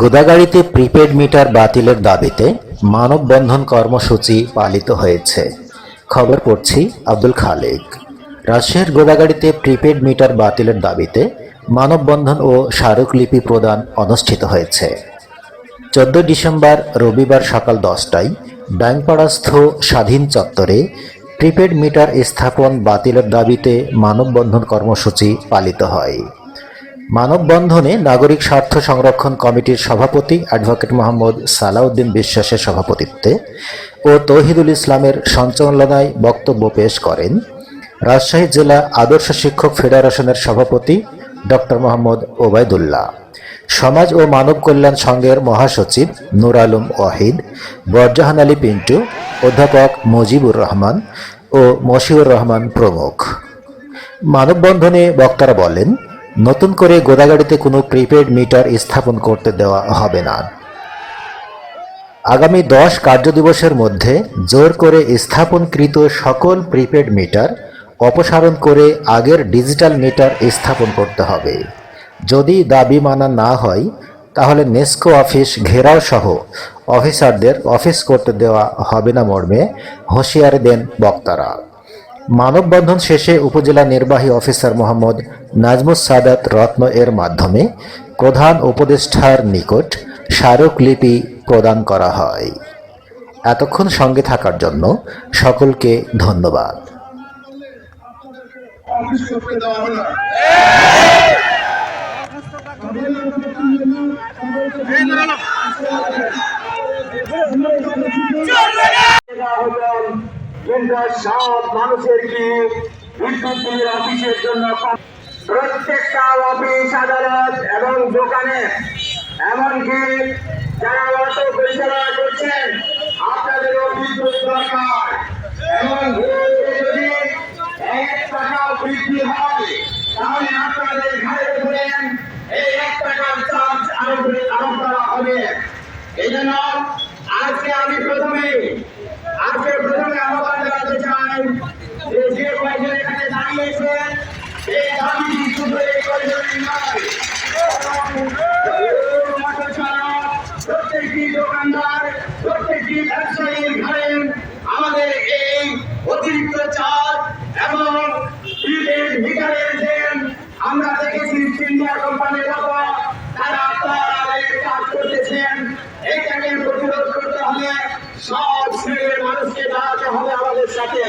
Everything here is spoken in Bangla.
গোদাগাড়িতে প্রিপেড মিটার বাতিলের দাবিতে মানববন্ধন কর্মসূচি পালিত হয়েছে। খবর পড়ছি আব্দুল খালেক। রাজশাহীর গোদাগাড়িতে প্রিপেড মিটার বাতিলের দাবিতে মানববন্ধন ও স্মারকলিপি প্রদান অনুষ্ঠিত হয়েছে। চোদ্দ ডিসেম্বর রবিবার সকাল দশটায় ব্যাংকপাড়াস্থ স্বাধীন চত্বরে প্রিপেড মিটার স্থাপন বাতিলের দাবিতে মানববন্ধন কর্মসূচি পালিত হয়। মানববন্ধনে নাগরিক স্বার্থ সংরক্ষণ কমিটির সভাপতি অ্যাডভোকেট মোহাম্মদ সালাউদ্দিন বিশ্বাসের সভাপতিত্বে ও তৌহিদুল ইসলামের সঞ্চালনায় বক্তব্য পেশ করেন রাজশাহী জেলা আদর্শ শিক্ষক ফেডারেশনের সভাপতি ডক্টর মোহাম্মদ ওবায়দুল্লাহ। সমাজ ও মানব কল্যাণ সংঘের মহাসচিব নুর আলম ওয়াহিদ, বরজাহান আলী পিন্টু, অধ্যাপক মুজিবুর রহমান ও মশিউর রহমান প্রমুখ। মানববন্ধনে বক্তারা বলেন নতুন করে গোদাগাড়িতে কোনো প্রিপেড মিটার স্থাপন করতে দেওয়া হবে না। আগামী দশ কার্যদিবসের মধ্যে জোর করে স্থাপনকৃত সকল প্রিপেড মিটার অপসারণ করে আগের ডিজিটাল মিটার স্থাপন করতে হবে। যদি দাবি মানা না হয়, তাহলে নেস্কো অফিস ঘেরাও সহ অফিসারদের অফিস করতে দেওয়া হবে না মর্মে হুঁশিয়ারি দেন বক্তারা। মানববন্ধন শেষে উপজেলা নির্বাহী অফিসার মোহাম্মদ নাজমুস সাদাত রত্ন এর মাধ্যমে প্রধান উপদেষ্টার নিকট স্মারকলিপি প্রদান করা হয়। এতক্ষণ সঙ্গে থাকার জন্য সকলকে ধন্যবাদ। সব মানুষের কি অফিসের জন্য প্রত্যেকটা অফিস, আদালত এবং দোকানে। এমনকি যারা অর্থ পরিচালনা করছেন আপনাদেরও বিদ্যুৎ দরকার। এবং যদি টাকা বৃদ্ধি হয়, তাহলে আপনাদের ঘরে বলেন এই এক টাকার চার্জ আরোপ আরোপ করা হবে। এই জন্য এই দাবি শুধু এই প্রত্যেকটি দোকানদার, প্রত্যেকটি ব্যবসায়ীর ঘরে আমাদের এই অতিরিক্ত চার্জ এবং যে আমরা দেখেছি ইন্ডিয়া কোম্পানির মতো তারা আপনারা কাজ করতেছেন। এইটাকে প্রতিরোধ করতে হলে সব শ্রেণির মানুষকে দাঁড়াতে হবে আমাদের সাথে।